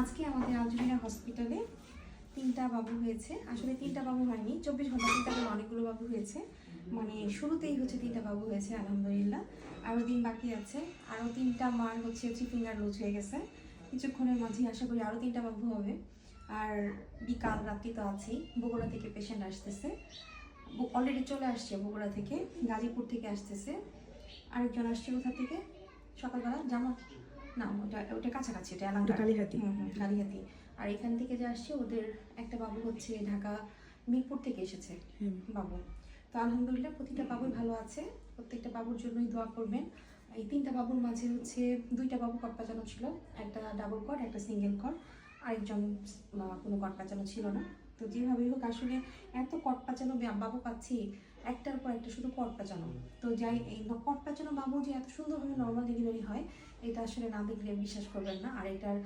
আজকে আমাদের আলজমিরা হসপিটালে তিনটা বাবু হয়েছে। আসলে তিনটা বাবু হয়নি, চব্বিশ ঘণ্টা তিনটা করে অনেকগুলো বাবু হয়েছে। মানে শুরুতেই হচ্ছে তিনটা বাবু হয়েছে, আলহামদুলিল্লাহ। আরও দিন বাকি আছে। আরও তিনটা মার হচ্ছে থ্রি ফিঙ্গার লুজ হয়ে গেছে। কিছুক্ষণের মাঝে আশা করি আরও তিনটা বাবু হবে। আর বিকাল রাত্রি তো আছেই, বগুড়া থেকে পেশেন্ট আসতেছে। অলরেডি চলে আসছে বগুড়া থেকে, গাজীপুর থেকে আসতেছে। আরেকজন আসছে কোথা থেকে? সকালবেলা জামা না ওটা ওটা কাছাকাছি ওটা এলাকা কালীহাতি। কালীহাতি। আর এখান থেকে যে আসছে ওদের একটা বাবু হচ্ছে ঢাকা মিরপুর থেকে এসেছে হুম। বাবু। তো আলহামদুলিল্লাহ প্রতিটা বাবুই ভালো আছে। প্রত্যেকটা বাবুর জন্যই দোয়া করবেন। এই তিনটা বাবুর মাঝে হচ্ছে দুইটা বাবু কট পাচানো ছিল। একটা ডাবল কট একটা সিঙ্গেল কট আরেকজন কোনো কট পাচানো ছিল না। তো যেভাবেই হোক আসলে এত কট পাচানো বাবু পাচ্ছি একটার পর একটা শুধু কট পাচানো তো যাই এই কট পাচানো বাবু যে এত সুন্দরভাবে নর্মাল ডেলিভারি হয় এটা আসলে না দেখলে বিশ্বাস করবেন না। আর এটার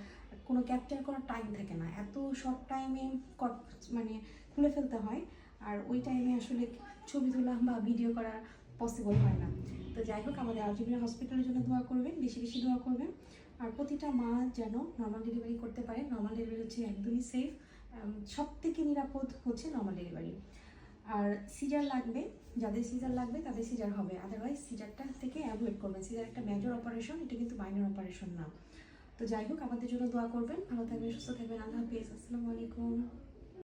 কোনো ক্যাপচার করার টাইম থাকে না। এত শর্ট টাইমে কট মানে খুলে ফেলতে হয় আর ওই টাইমে আসলে ছবি তোলা বা ভিডিও করা পসিবল হয় না। তো যাই হোক আমাদের আলজিবিয়া হসপিটালের জন্য দোয়া করবেন বেশি বেশি দোয়া করবেন। আর প্রতিটা মা যেন নর্মাল ডেলিভারি করতে পারে নর্মাল ডেলিভারি হচ্ছে একদমই সেফ সব থেকে নিরাপদ হচ্ছে নর্মাল ডেলিভারি আর সিজার লাগবে, যাদের সিজার লাগবে তাদের সিজার হবে। আদারওয়াইজ সিজারটা থেকে অ্যাভয়েড করবেন। সিজার একটা মেজর অপারেশন এটা কিন্তু মাইনর অপারেশন না। তো যাই হোক, আমাদের জন্য দোয়া করবেন। ভালো থাকবেন, সুস্থ থাকবেন। আল্লাহ হাফিজ। আসসালামু আলাইকুম।